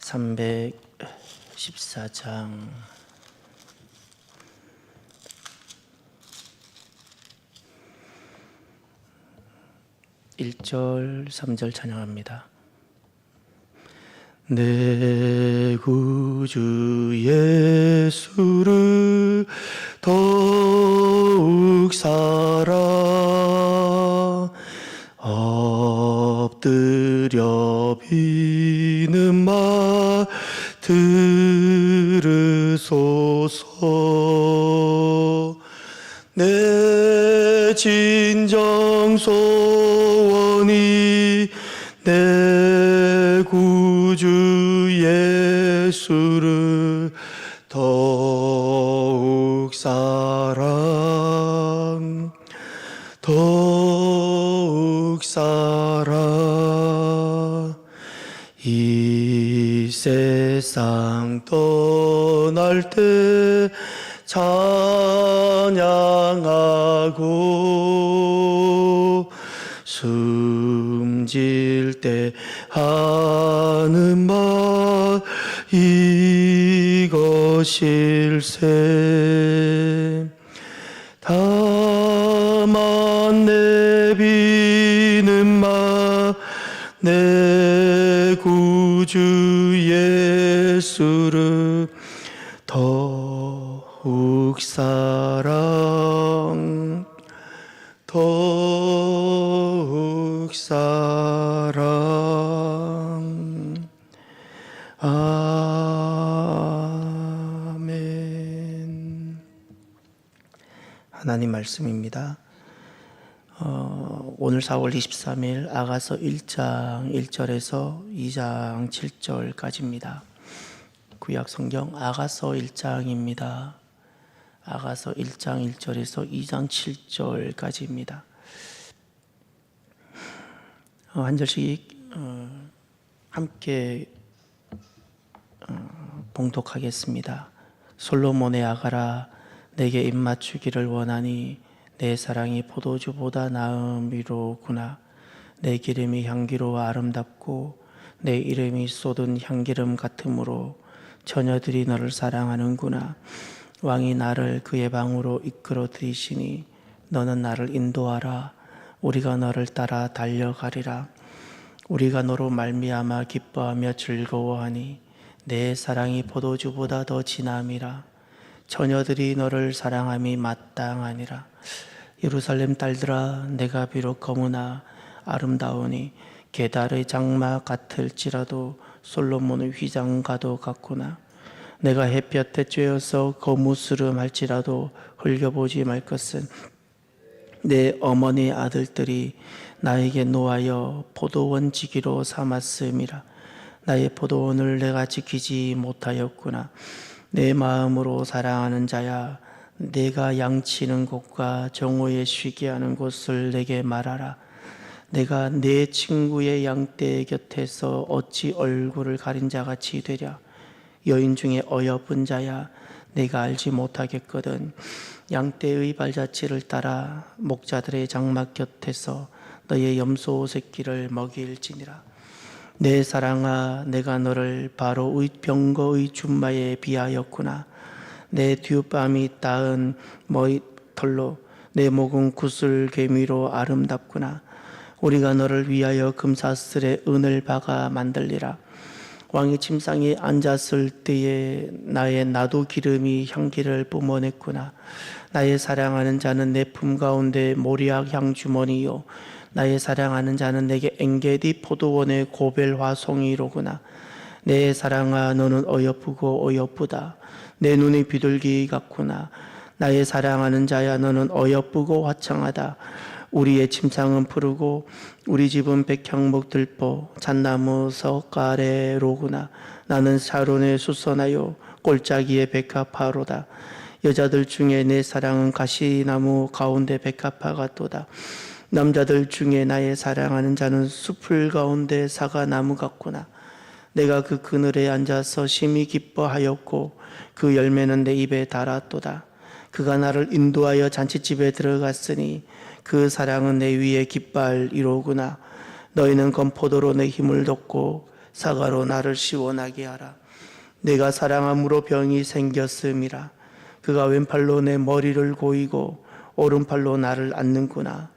314장 일절삼절 찬양합니다. 내 구주 예수를 들으소서. 내 진정 소원이 내 구주 예수를 더욱 사랑 더욱 사랑. 이 세상 떠날 때 찬양하고 숨질 때 하는 말 이것일세 욱 사랑 더욱 사랑 아멘 하나님 말씀입니다. 어, 오늘 4월 23일 아가서 1장 1절에서 2장 7절까지입니다. 구약 성경 아가서 1장입니다. 아가서 1장 1절에서 2장 7절까지입니다. 어, 한 절씩 어, 함께 어, 봉독하겠습니다. 솔로몬의 아가라 내게 입맞추기를 원하니 내 사랑이 포도주보다 나음이로구나. 내 기름이 향기로워 아름답고 내 이름이 쏟은 향기름 같으므로 처녀들이 너를 사랑하는구나. 왕이 나를 그의 방으로 이끌어 들이시니 너는 나를 인도하라. 우리가 너를 따라 달려가리라. 우리가 너로 말미암아 기뻐하며 즐거워하니 내 사랑이 포도주보다 더 진함이라. 처녀들이 너를 사랑함이 마땅하니라. 예루살렘 딸들아 내가 비록 거무나 아름다우니 게달의 장막 같을지라도 솔로몬의 휘장과도 같구나. 내가 햇볕에 쬐어서 거무스름할지라도 흘겨보지 말 것은 내 어머니 아들들이 나에게 노하여 포도원 지기로 삼았음이라. 나의 포도원을 내가 지키지 못하였구나. 내 마음으로 사랑하는 자야, 내가 양치는 곳과 정오에 쉬게 하는 곳을 내게 말하라. 내가 내 친구의 양떼 곁에서 어찌 얼굴을 가린 자같이 되랴. 여인 중에 어여쁜 자야, 내가 알지 못하겠거든. 양떼의 발자취를 따라 목자들의 장막 곁에서 너의 염소 새끼를 먹일지니라. 내 사랑아, 내가 너를 바로 병거의 준마에 비하였구나. 내 뒷밤이 닿은 머리 털로 내 목은 구슬 개미로 아름답구나. 우리가 너를 위하여 금사슬에 은을 박아 만들리라. 왕의 침상에 앉았을 때에 나의 나도 기름이 향기를 뿜어냈구나. 나의 사랑하는 자는 내 품 가운데 모리악 향 주머니요. 나의 사랑하는 자는 내게 엥게디 포도원의 고벨 화송이로구나. 내 사랑아 너는 어여쁘고 어여쁘다. 내 눈이 비둘기 같구나. 나의 사랑하는 자야 너는 어여쁘고 화창하다. 우리의 침상은 푸르고 우리 집은 백향목 들보 잣나무 석가래로구나. 나는 사론의 수선하여 골짜기의 백합화로다. 여자들 중에 내 사랑은 가시나무 가운데 백합화 같도다. 남자들 중에 나의 사랑하는 자는 숲을 가운데 사과나무 같구나. 내가 그 그늘에 앉아서 심히 기뻐하였고 그 열매는 내 입에 달았도다. 그가 나를 인도하여 잔치집에 들어갔으니 그 사랑은 내 위에 깃발 이로구나. 너희는 건포도로 내 힘을 돋고 사과로 나를 시원하게 하라. 내가 사랑함으로 병이 생겼음이라. 그가 왼팔로 내 머리를 고이고 오른팔로 나를 안는구나.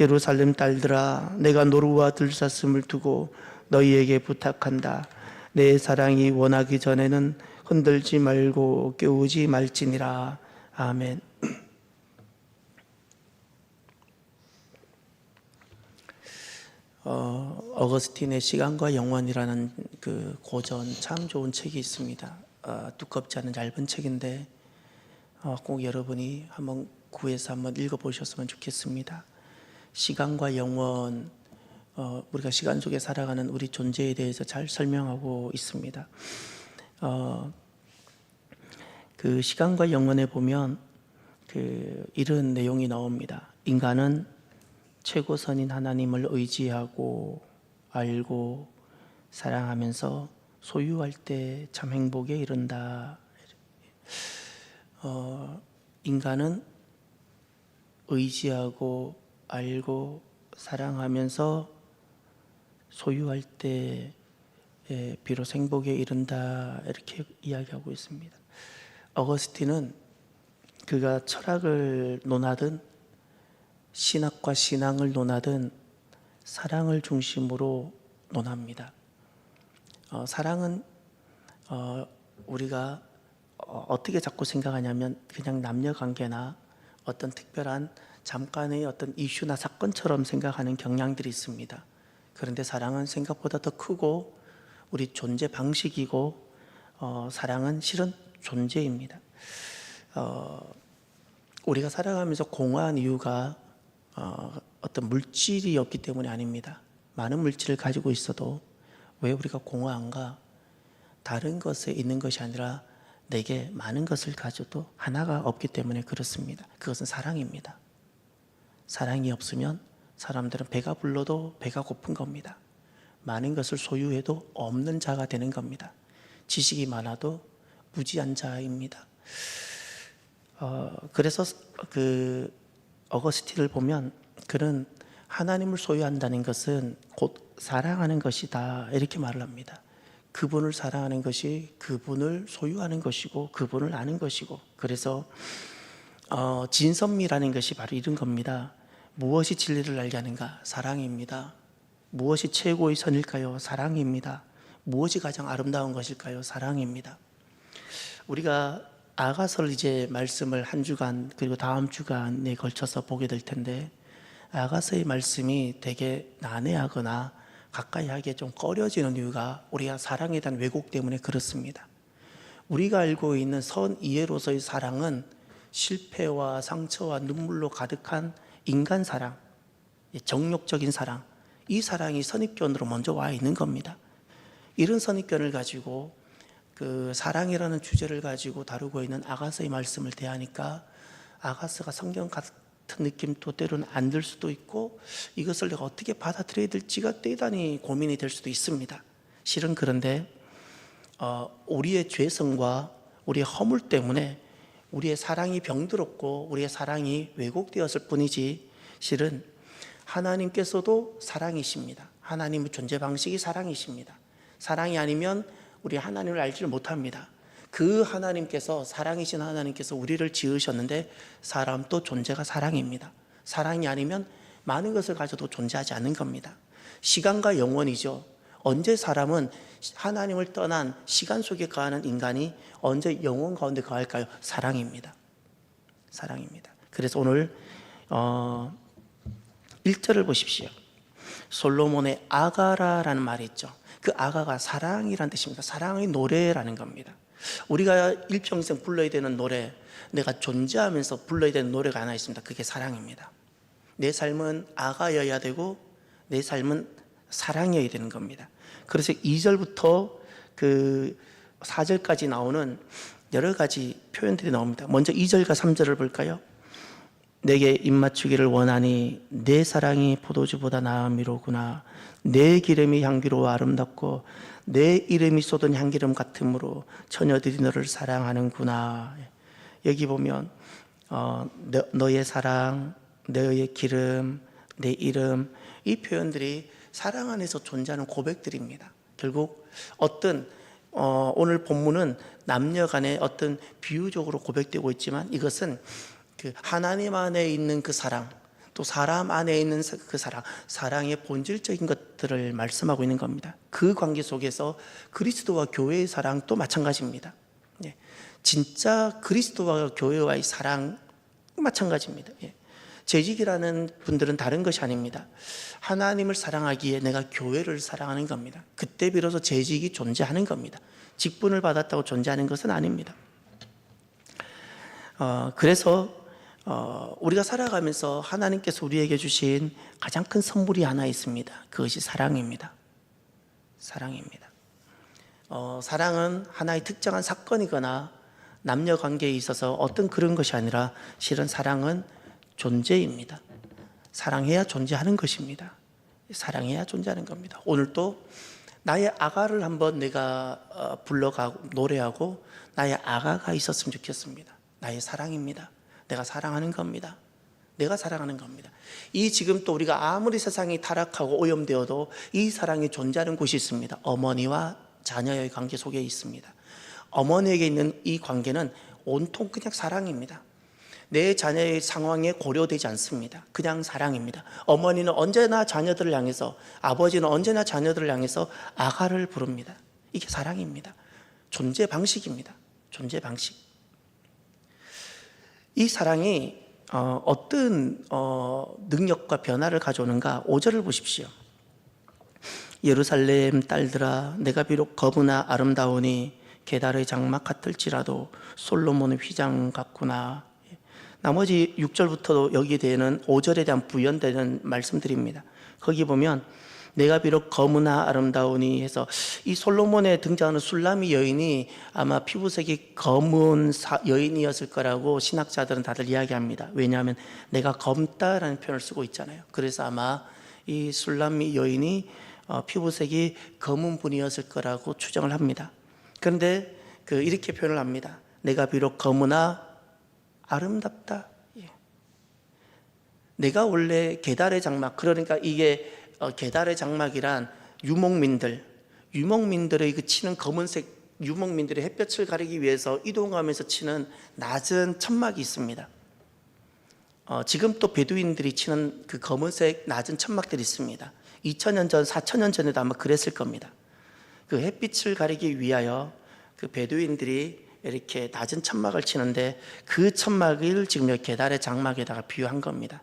예루살렘 딸들아, 내가 노루와 들사슴을 두고 너희에게 부탁한다. 내 사랑이 원하기 전에는 흔들지 말고 깨우지 말지니라. 아멘. 어, 어거스틴의 시간과 영원이라는 그 고전 참 좋은 책이 있습니다. 어, 두껍지 않은 얇은 책인데 어, 꼭 여러분이 한번 구해서 한번 읽어보셨으면 좋겠습니다. 시간과 영원, 어, 우리가 시간 속에 살아가는 우리 존재에 대해서 잘 설명하고 있습니다. 어, 그 시간과 영원에 보면 그 이런 내용이 나옵니다. 인간은 최고 선인 하나님을 의지하고 알고 사랑하면서 소유할 때 참 행복에 이른다. 어, 인간은 의지하고 알고 사랑하면서 소유할 때 예, 비로소 행복에 이른다 이렇게 이야기하고 있습니다. 어거스틴은 그가 철학을 논하든 신학과 신앙을 논하든 사랑을 중심으로 논합니다. 어, 사랑은 어, 우리가 어, 어떻게 자꾸 생각하냐면 그냥 남녀 관계나 어떤 특별한 잠깐의 어떤 이슈나 사건처럼 생각하는 경향들이 있습니다. 그런데 사랑은 생각보다 더 크고 우리 존재 방식이고 어, 사랑은 실은 존재입니다. 어, 우리가 살아가면서 공허한 이유가 어, 어떤 물질이 없기 때문이 아닙니다. 많은 물질을 가지고 있어도 왜 우리가 공허한가? 다른 것에 있는 것이 아니라 내게 많은 것을 가져도 하나가 없기 때문에 그렇습니다. 그것은 사랑입니다. 사랑이 없으면 사람들은 배가 불러도 배가 고픈 겁니다. 많은 것을 소유해도 없는 자가 되는 겁니다. 지식이 많아도 무지한 자입니다. 어, 그래서 그 어거스틴을 보면 그는 하나님을 소유한다는 것은 곧 사랑하는 것이다 이렇게 말을 합니다. 그분을 사랑하는 것이 그분을 소유하는 것이고 그분을 아는 것이고 그래서 어, 진선미라는 것이 바로 이런 겁니다. 무엇이 진리를 알게 하는가? 사랑입니다. 무엇이 최고의 선일까요? 사랑입니다. 무엇이 가장 아름다운 것일까요? 사랑입니다. 우리가 아가서를 이제 말씀을 한 주간 그리고 다음 주간에 걸쳐서 보게 될 텐데 아가서의 말씀이 되게 난해하거나 가까이 하기에 좀 꺼려지는 이유가 우리가 사랑에 대한 왜곡 때문에 그렇습니다. 우리가 알고 있는 선 이해로서의 사랑은 실패와 상처와 눈물로 가득한 인간 사랑, 정욕적인 사랑, 이 사랑이 선입견으로 먼저 와 있는 겁니다. 이런 선입견을 가지고 그 사랑이라는 주제를 가지고 다루고 있는 아가서의 말씀을 대하니까 아가서가 성경 같은 느낌도 때로는 안 들 수도 있고 이것을 내가 어떻게 받아들여야 될지가 대단히 고민이 될 수도 있습니다. 실은 그런데 어, 우리의 죄성과 우리의 허물 때문에 우리의 사랑이 병들었고 우리의 사랑이 왜곡되었을 뿐이지 실은 하나님께서도 사랑이십니다. 하나님의 존재 방식이 사랑이십니다. 사랑이 아니면 우리 하나님을 알지를 못합니다. 그 하나님께서 사랑이신 하나님께서 우리를 지으셨는데 사람도 존재가 사랑입니다. 사랑이 아니면 많은 것을 가져도 존재하지 않는 겁니다. 시간과 영원이죠. 언제 사람은 하나님을 떠난 시간 속에 거하는 인간이 언제 영혼 가운데 거할까요? 사랑입니다. 사랑입니다. 그래서 오늘 어 1절을 보십시오. 솔로몬의 아가라라는 말이 있죠. 그 아가가 사랑이라는 뜻입니다. 사랑의 노래라는 겁니다. 우리가 일평생 불러야 되는 노래, 내가 존재하면서 불러야 되는 노래가 하나 있습니다. 그게 사랑입니다. 내 삶은 아가여야 되고 내 삶은 사랑이어야 되는 겁니다. 그래서 2절부터 그 4절까지 나오는 여러 가지 표현들이 나옵니다. 먼저 2절과 3절을 볼까요? 내게 입맞추기를 원하니 내 사랑이 포도주보다 나음이로구나. 내 기름이 향기로워 아름답고 내 이름이 쏟은 향기름 같으므로 처녀들이 너를 사랑하는구나. 여기 보면 어, 너, 너의 사랑 너의 기름 내 이름 이 표현들이 사랑 안에서 존재하는 고백들입니다. 결국 어떤 어, 오늘 본문은 남녀 간의 어떤 비유적으로 고백되고 있지만 이것은 그 하나님 안에 있는 그 사랑, 또 사람 안에 있는 사- 그 사랑, 사랑의 본질적인 것들을 말씀하고 있는 겁니다. 그 관계 속에서 그리스도와 교회의 사랑도 마찬가지입니다. 예. 진짜 그리스도와 교회와의 사랑 마찬가지입니다. 예. 재직이라는 분들은 다른 것이 아닙니다. 하나님을 사랑하기에 내가 교회를 사랑하는 겁니다. 그때 비로소 재직이 존재하는 겁니다. 직분을 받았다고 존재하는 것은 아닙니다. 어, 그래서 어, 우리가 살아가면서 하나님께서 우리에게 주신 가장 큰 선물이 하나 있습니다. 그것이 사랑입니다. 사랑입니다. 어, 사랑은 하나의 특정한 사건이거나 남녀 관계에 있어서 어떤 그런 것이 아니라 실은 사랑은 존재입니다. 사랑해야 존재하는 것입니다. 사랑해야 존재하는 겁니다. 오늘 또 나의 아가를 한번 내가 어, 불러가고 노래하고 나의 아가가 있었으면 좋겠습니다. 나의 사랑입니다. 내가 사랑하는 겁니다. 내가 사랑하는 겁니다. 이 지금 또 우리가 아무리 세상이 타락하고 오염되어도 이 사랑이 존재하는 곳이 있습니다. 어머니와 자녀의 관계 속에 있습니다. 어머니에게 있는 이 관계는 온통 그냥 사랑입니다. 내 자녀의 상황에 고려되지 않습니다. 그냥 사랑입니다. 어머니는 언제나 자녀들을 향해서, 아버지는 언제나 자녀들을 향해서 아가를 부릅니다. 이게 사랑입니다. 존재 방식입니다. 존재 방식. 이 사랑이 어, 어떤 어, 능력과 변화를 가져오는가 5절을 보십시오. 예루살렘 딸들아 내가 비록 거부나 아름다우니 게달의 장막 같을지라도 솔로몬의 휘장 같구나. 나머지 6절부터도 여기에 대해는 5절에 대한 부연되는 말씀드립니다. 거기 보면 내가 비록 거무나 아름다우니 해서 이 솔로몬에 등장하는 술라미 여인이 아마 피부색이 검은 사- 여인이었을 거라고 신학자들은 다들 이야기합니다. 왜냐하면 내가 검다라는 표현을 쓰고 있잖아요. 그래서 아마 이 술라미 여인이 어, 피부색이 검은 분이었을 거라고 추정을 합니다. 그런데 그 이렇게 표현을 합니다. 내가 비록 검으나 아름답다. 예. 내가 원래 계달의 장막 그러니까 이게 어, 계달의 장막이란 유목민들 유목민들의 그 치는 검은색 유목민들의 햇볕을 가리기 위해서 이동하면서 치는 낮은 천막이 있습니다. 어, 지금 또 베두인들이 치는 그 검은색 낮은 천막들이 있습니다. 2000년 전, 4000년 전에도 아마 그랬을 겁니다. 그 햇빛을 가리기 위하여 그 베두인들이 이렇게 낮은 천막을 치는데 그 천막을 지금 여기 계달의 장막에다가 비유한 겁니다.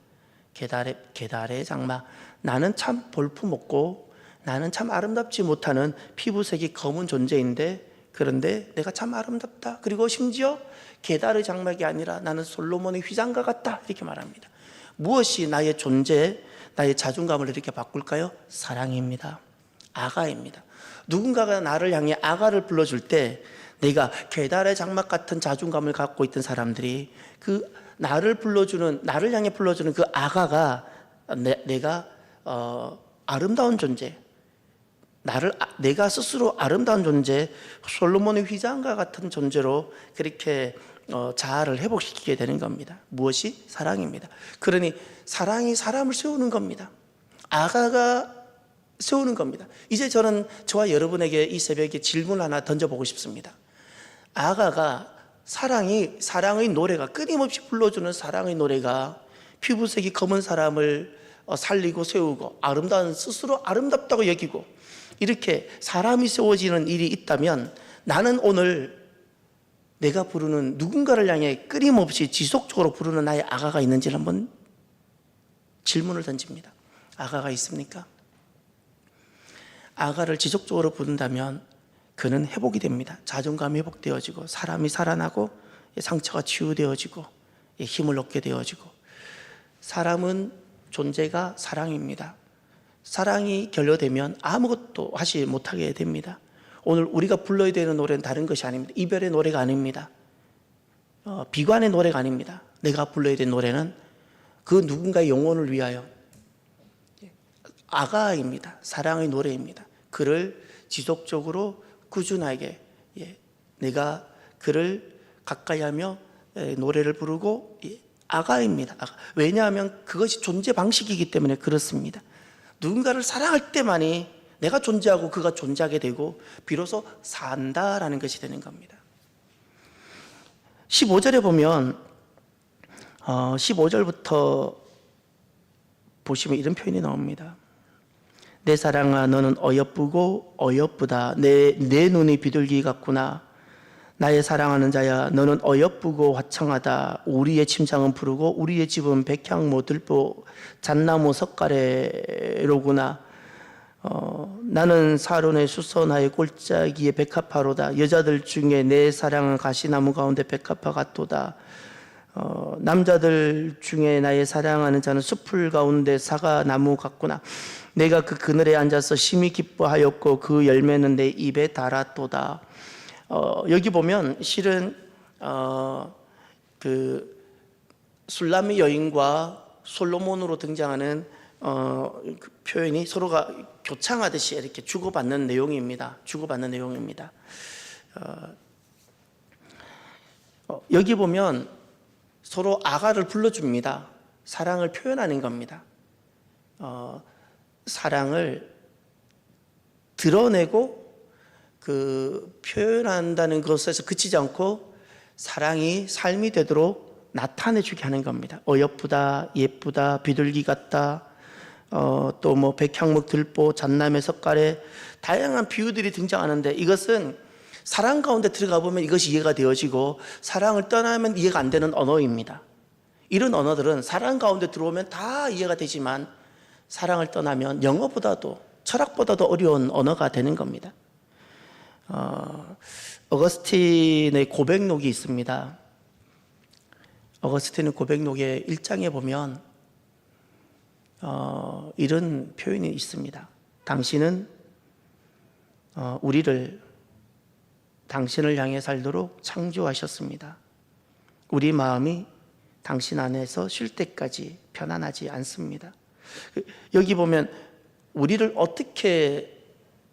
계달의 계달의 장막. 나는 참 볼품없고 나는 참 아름답지 못하는 피부색이 검은 존재인데 그런데 내가 참 아름답다. 그리고 심지어 계달의 장막이 아니라 나는 솔로몬의 휘장과 같다. 이렇게 말합니다. 무엇이 나의 존재, 나의 자존감을 이렇게 바꿀까요? 사랑입니다. 아가입니다. 누군가가 나를 향해 아가를 불러줄 때 내가 계달의 장막 같은 자존감을 갖고 있던 사람들이 그 나를 불러주는 나를 향해 불러주는 그 아가가 내, 내가 어, 아름다운 존재, 나를 아- 내가 스스로 아름다운 존재, 솔로몬의 휘장과 같은 존재로 그렇게 어, 자아를 회복시키게 되는 겁니다. 무엇이 사랑입니다. 그러니 사랑이 사람을 세우는 겁니다. 아가가 세우는 겁니다. 이제 저는 저와 여러분에게 이 새벽에 질문 하나 던져보고 싶습니다. 아가가 사랑이 사랑의 노래가 끊임없이 불러주는 사랑의 노래가 피부색이 검은 사람을 어, 살리고 세우고 아름다운 스스로 아름답다고 여기고 이렇게 사람이 세워지는 일이 있다면 나는 오늘 내가 부르는 누군가를 향해 끊임없이 지속적으로 부르는 나의 아가가 있는지를 한번 질문을 던집니다. 아가가 있습니까? 아가를 지속적으로 부른다면 그는 회복이 됩니다. 자존감이 회복되어지고 사람이 살아나고 상처가 치유되어지고 힘을 얻게 되어지고 사람은 존재가 사랑입니다. 사랑이 결여되면 아무것도 하지 못하게 됩니다. 오늘 우리가 불러야 되는 노래는 다른 것이 아닙니다. 이별의 노래가 아닙니다. 어, 비관의 노래가 아닙니다. 내가 불러야 되는 노래는 그 누군가의 영혼을 위하여 아가입니다. 사랑의 노래입니다. 그를 지속적으로 꾸준하게 예, 내가 그를 가까이 하며 예, 노래를 부르고 예, 아가입니다. 아가. 왜냐하면 그것이 존재 방식이기 때문에 그렇습니다. 누군가를 사랑할 때만이 내가 존재하고 그가 존재하게 되고 비로소 산다라는 것이 되는 겁니다. 15절에 보면 어, 15절부터 보시면 이런 표현이 나옵니다. 내 사랑아 너는 어여쁘고 어여쁘다. 내, 내 눈이 비둘기 같구나. 나의 사랑하는 자야 너는 어여쁘고 화창하다. 우리의 침상은 푸르고 우리의 집은 백향모 들보 잣나무 석가래로구나. 어, 나는 사론의 수서 나의 골짜기에 백합화로다. 여자들 중에 내 사랑은 가시나무 가운데 백합화 같도다 어, 남자들 중에 나의 사랑하는 자는 숲을 가운데 사과 나무 같구나 내가 그 그늘에 앉아서 심히 기뻐하였고 그 열매는 내 입에 달았도다 어, 여기 보면 실은 어, 그 술람의 여인과 솔로몬으로 등장하는 어, 그 표현이 서로가 교창하듯이 이렇게 주고받는 내용입니다. 주고받는 내용입니다. 어, 어, 여기 보면 서로 아가를 불러줍니다. 사랑을 표현하는 겁니다. 어, 사랑을 드러내고 그 표현한다는 것에서 그치지 않고 사랑이 삶이 되도록 나타내주게 하는 겁니다. 어여쁘다, 예쁘다, 비둘기 같다, 어, 또 뭐 백향목 들보, 잣남의 석가래 다양한 비유들이 등장하는데 이것은 사랑 가운데 들어가 보면 이것이 이해가 되어지고 사랑을 떠나면 이해가 안 되는 언어입니다. 이런 언어들은 사랑 가운데 들어오면 다 이해가 되지만 사랑을 떠나면 영어보다도 철학보다도 어려운 언어가 되는 겁니다. 어, 어거스틴의 고백록이 있습니다. 어거스틴의 고백록의 1장에 보면 어, 이런 표현이 있습니다. 당신은 어, 우리를 당신을 향해 살도록 창조하셨습니다. 우리 마음이 당신 안에서 쉴 때까지 편안하지 않습니다. 여기 보면 우리를 어떻게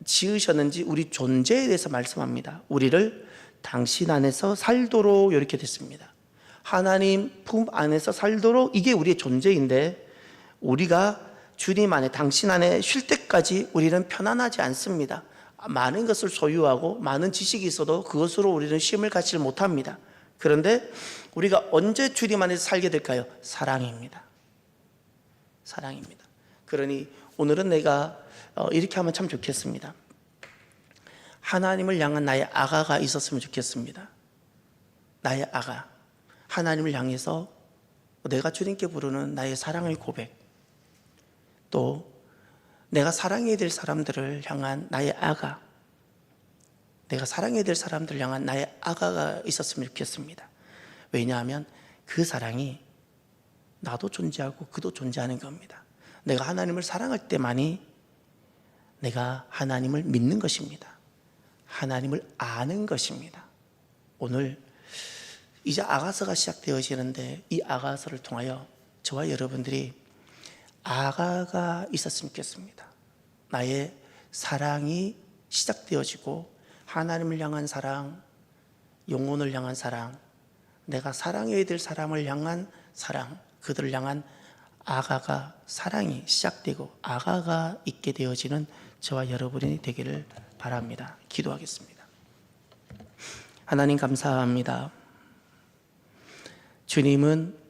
지으셨는지 우리 존재에 대해서 말씀합니다. 우리를 당신 안에서 살도록 이렇게 됐습니다. 하나님 품 안에서 살도록 이게 우리의 존재인데 우리가 주님 안에 당신 안에 쉴 때까지 우리는 편안하지 않습니다. 많은 것을 소유하고 많은 지식이 있어도 그것으로 우리는 쉼을 갖지 못합니다. 그런데 우리가 언제 주님 안에서 살게 될까요? 사랑입니다. 사랑입니다. 그러니 오늘은 내가 어, 이렇게 하면 참 좋겠습니다. 하나님을 향한 나의 아가가 있었으면 좋겠습니다. 나의 아가. 하나님을 향해서 내가 주님께 부르는 나의 사랑의 고백. 또 내가 사랑해야 될 사람들을 향한 나의 아가. 내가 사랑해야 될 사람들을 향한 나의 아가가 있었으면 좋겠습니다. 왜냐하면 그 사랑이 나도 존재하고 그도 존재하는 겁니다. 내가 하나님을 사랑할 때만이 내가 하나님을 믿는 것입니다. 하나님을 아는 것입니다. 오늘 이제 아가서가 시작되어지는데 이 아가서를 통하여 저와 여러분들이 아가가 있었으면 좋겠습니다. 나의 사랑이 시작되어지고 하나님을 향한 사랑, 영혼을 향한 사랑, 내가 사랑해야 될 사람을 향한 사랑, 그들을 향한 아가가 사랑이 시작되고 아가가 있게 되어지는 저와 여러분이 되기를 바랍니다. 기도하겠습니다. 하나님 감사합니다. 주님은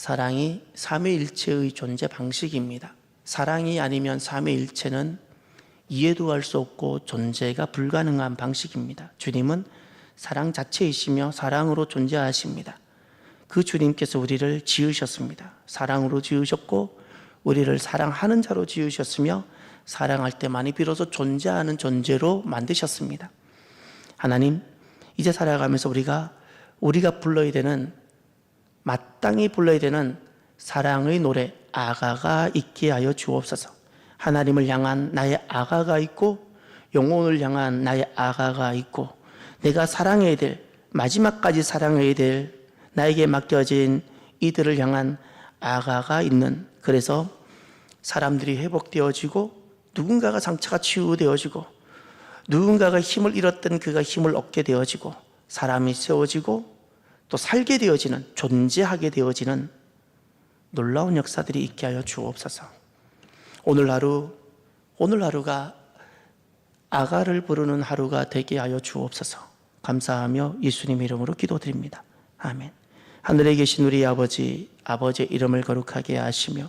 사랑이 삼위일체의 존재 방식입니다. 사랑이 아니면 삼위일체는 이해도 할 수 없고 존재가 불가능한 방식입니다. 주님은 사랑 자체이시며 사랑으로 존재하십니다. 그 주님께서 우리를 지으셨습니다. 사랑으로 지으셨고 우리를 사랑하는 자로 지으셨으며 사랑할 때만이 비로소 존재하는 존재로 만드셨습니다. 하나님, 이제 살아가면서 우리가 우리가 불러야 되는 마땅히 불러야 되는 사랑의 노래 아가가 있게 하여 주옵소서. 하나님을 향한 나의 아가가 있고 영혼을 향한 나의 아가가 있고 내가 사랑해야 될 마지막까지 사랑해야 될 나에게 맡겨진 이들을 향한 아가가 있는 그래서 사람들이 회복되어지고 누군가가 상처가 치유되어지고 누군가가 힘을 잃었던 그가 힘을 얻게 되어지고 사람이 세워지고 또 살게 되어지는 존재하게 되어지는 놀라운 역사들이 있게 하여 주옵소서. 오늘 하루 오늘 하루가 아가를 부르는 하루가 되게 하여 주옵소서. 감사하며 예수님 이름으로 기도드립니다. 아멘. 하늘에 계신 우리 아버지, 아버지의 이름을 거룩하게 하시며